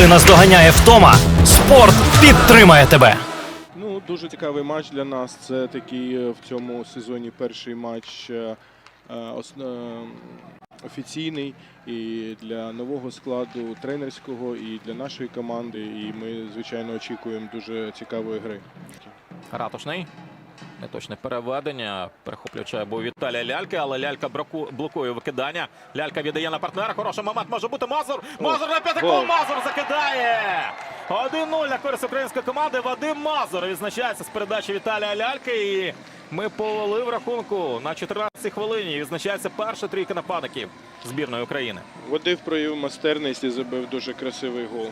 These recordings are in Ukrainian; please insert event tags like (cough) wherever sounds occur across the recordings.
Коли наздоганяє втома, спорт підтримає тебе. Ну, дуже цікавий матч для нас. Це такий е, в цьому сезоні перший матч е, е, е, офіційний і для нового складу тренерського, і для нашої команди. І ми, звичайно, очікуємо дуже цікавої гри. Ратушний. Неточне переведення. Перехоплюючи бо Віталія Ляльки, але Лялька браку- блокує викидання. Лялька віддає на партнера. Хороший момент може бути Мазур. Мазур на п'ятаку. Мазур закидає. 1-0 на користь української команди. Вадим Мазур відзначається з передачі Віталія Ляльки. І ми повели в рахунку на 14-й хвилині. Відзначається перша трійка нападників збірної України. Водив проявив майстерність і забив дуже красивий гол.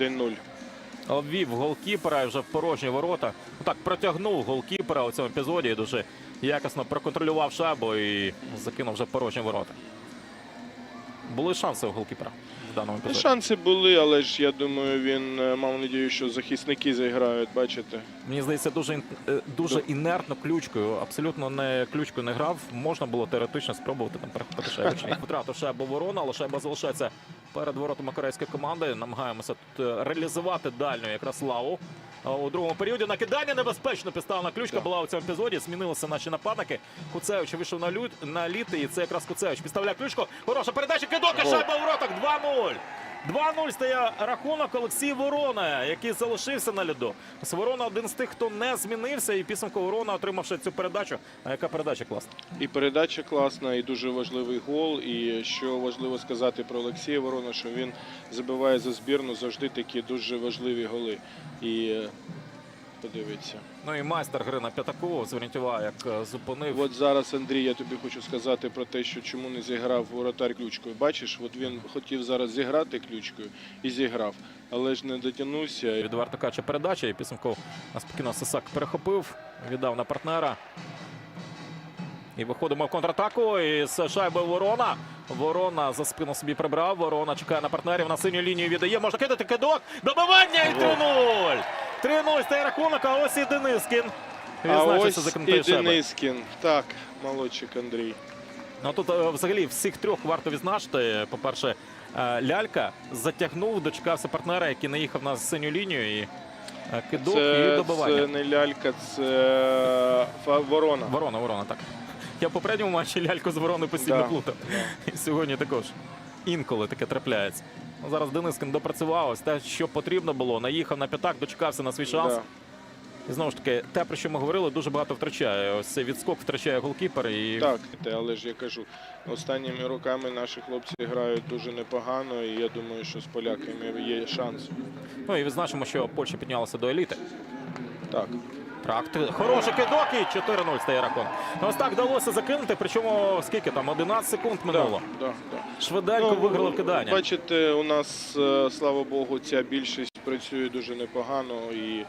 1-0. Обвів голкіпера і вже в порожні ворота. Так протягнув голкіпера у цьому епізоді і дуже якісно проконтролював шайбу і закинув вже в порожні ворота. Були шанси у голкіпера в даному епізоді. Шанси були, але ж я думаю, він е, мав надію, що захисники зіграють. Бачите, Мені здається, дуже е, дуже інертно ключкою. Абсолютно не ключкою не грав. Можна було теоретично спробувати там перехопити шайбу. (laughs) Втратив шайбу ворона, але шайба залишається перед воротами корейської команди. Намагаємося тут е, реалізувати дальню якраз лаву. У другому періоді накидання небезпечно підставна ключка була у цьому епізоді. Змінилися наші нападники. Куцевич вийшов на лют на літ, і це якраз Куцевич підставляє ключку. Хороша передача. Кидок шайба у воротах. 2-0. 2-0 стає рахунок Олексій Ворона, який залишився на льоду. Ворона один з тих, хто не змінився, і підсумку Ворона, отримавши цю передачу. А яка передача класна? І передача класна, і дуже важливий гол. І що важливо сказати про Олексія Ворона, що він забиває за збірну завжди такі дуже важливі голи. І подивіться. Ну і майстер гри на п'ятаку. Зверніть як е, зупинив. От зараз, Андрій, я тобі хочу сказати про те, що чому не зіграв воротар ключкою. Бачиш, от він хотів зараз зіграти ключкою і зіграв, але ж не дотягнувся. Відверто каче передача, і підсумков спокійно Сисак перехопив, віддав на партнера. І виходимо в контратаку. І з шайбою Ворона. Ворона за спину собі прибрав. Ворона чекає на партнерів. На синю лінію віддає. Можна кидати кидок. Добивання і 3-0. 3-0 стає рахунок. А ось і Денискін. А ось і. Денискін. Так, молодчик Андрій. Ну тут е, взагалі всіх трьох варто відзначити. По-перше, е, лялька затягнув, дочекався партнера, який наїхав на синю лінію. І е, кидок і Це, добивання. це не лялька, це фа- ворона. Ворона, ворона, так. Я в попередньому матчі ляльку з ворони постійно Да, плутав. да. І сьогодні також інколи таке трапляється. Ну, зараз Денискин допрацював ось те, що потрібно було. Наїхав на п'ятак, дочекався на свій шанс. Да. І знову ж таки, те, про що ми говорили, дуже багато втрачає. Ось цей відскок втрачає голкіпер. І Так, але ж я кажу, останніми роками наші хлопці грають дуже непогано, і я думаю, що з поляками є шанс. Ну і відзначимо, що Польща піднялася до еліти. Так. Так, ти- хороший кидок і 4-0 стає рахунок. Ну, ось так вдалося закинути, причому скільки там, 11 секунд минуло. Да, да, да. Швиденько виграли вкидання. Ну, Бачите, у нас, е, слава Богу, ця більшість працює дуже непогано. І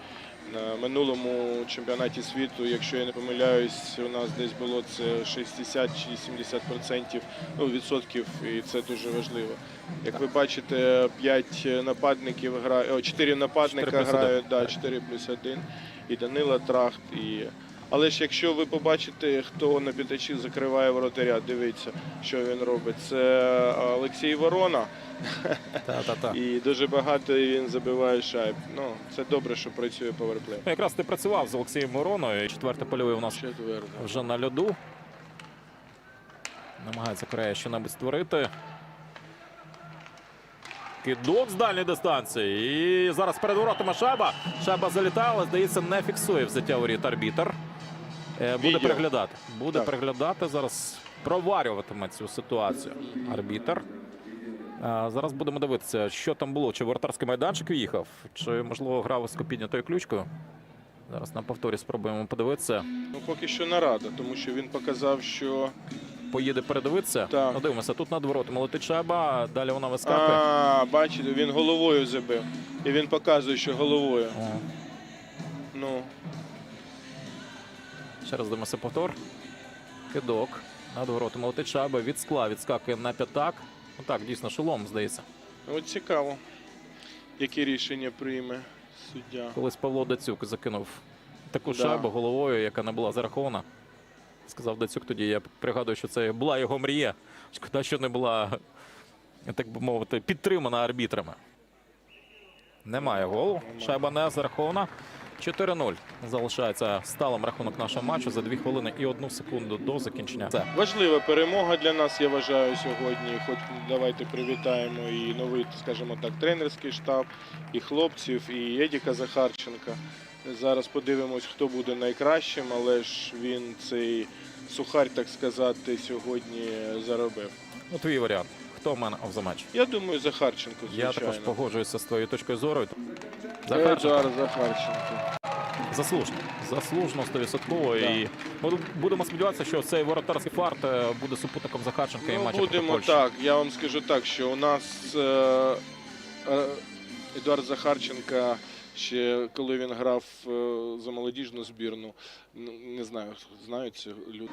на минулому чемпіонаті світу, якщо я не помиляюсь, у нас десь було це 60 чи 70% ну, відсотків, і це дуже важливо. Як ви бачите, 5 нападників грають, 4 нападника 4 грають, да, 4 плюс 1. І Данила Трахт, і але ж якщо ви побачите, хто на п'ятачі закриває воротаря, дивіться, що він робить. Це Олексій Ворона, (laughs) Та-та-та. і дуже багато він забиває шайб. Ну, це добре, що працює поверплей. Ну, якраз ти працював з Олексієм Мороною. Четверте польовий у нас Четверо. вже на льоду. Намагається Корея щось створити. Кидок з дальньої дистанції. І зараз перед воротами шайба. Шайба залітає, але, здається, не фіксує взяття воріт арбітер. Е, Буде Відео. переглядати. Буде Так. переглядати. Зараз проварюватиме цю ситуацію. Арбітер. А, Зараз будемо дивитися, що там було. Чи воротарський майданчик в'їхав, чи, можливо, грав з піднятою ключкою. Зараз на повторі спробуємо подивитися. Ну, поки що нарада, тому що він показав, що Поїде передивитися. Так. Ну, дивимося, тут над воротами летить шайба, далі вона вискакує. а, бачите, він головою забив. І він показує, що головою. О, Ну, ще раз дивимося повтор. Кидок. Над воротами летить шайба. Від скла відскакує на п'ятак. Ну так, дійсно, шолом, здається. от цікаво, яке рішення прийме суддя. Колись Павло Дацюк закинув таку Да. шайбу головою, яка не була зарахована. Сказав Дацюк тоді, я пригадую, що це була його мрія. Шкода, що не була, так би мовити, підтримана арбітрами. Немає голу. Шайба не зарахована. 4-0. Залишається сталим рахунок нашого матчу за 2 хвилини і 1 секунду до закінчення. Це Важлива перемога для нас, я вважаю, сьогодні. Хоч давайте привітаємо і новий, скажімо так, тренерський штаб, і хлопців, і Едіка Захарченка. Зараз подивимось, хто буде найкращим, але ж він цей сухарь, так сказати, сьогодні заробив. ну, твій варіант. Хто в мене of the match? Я думаю, Захарченко, Я також погоджуюся з твоєю точкою зору. Захарченко. Едуард Захарченко. Заслужено. Заслужено 100%. Да. І ми будемо сподіватися, що цей воротарський фарт е, буде супутником Захарченка і Ну, матчу проти будемо Польщі. так. Я вам скажу так, що у нас е, е, Едуард Захарченка, ще коли він грав е, за молодіжну збірну, ну, не знаю, знають це люди.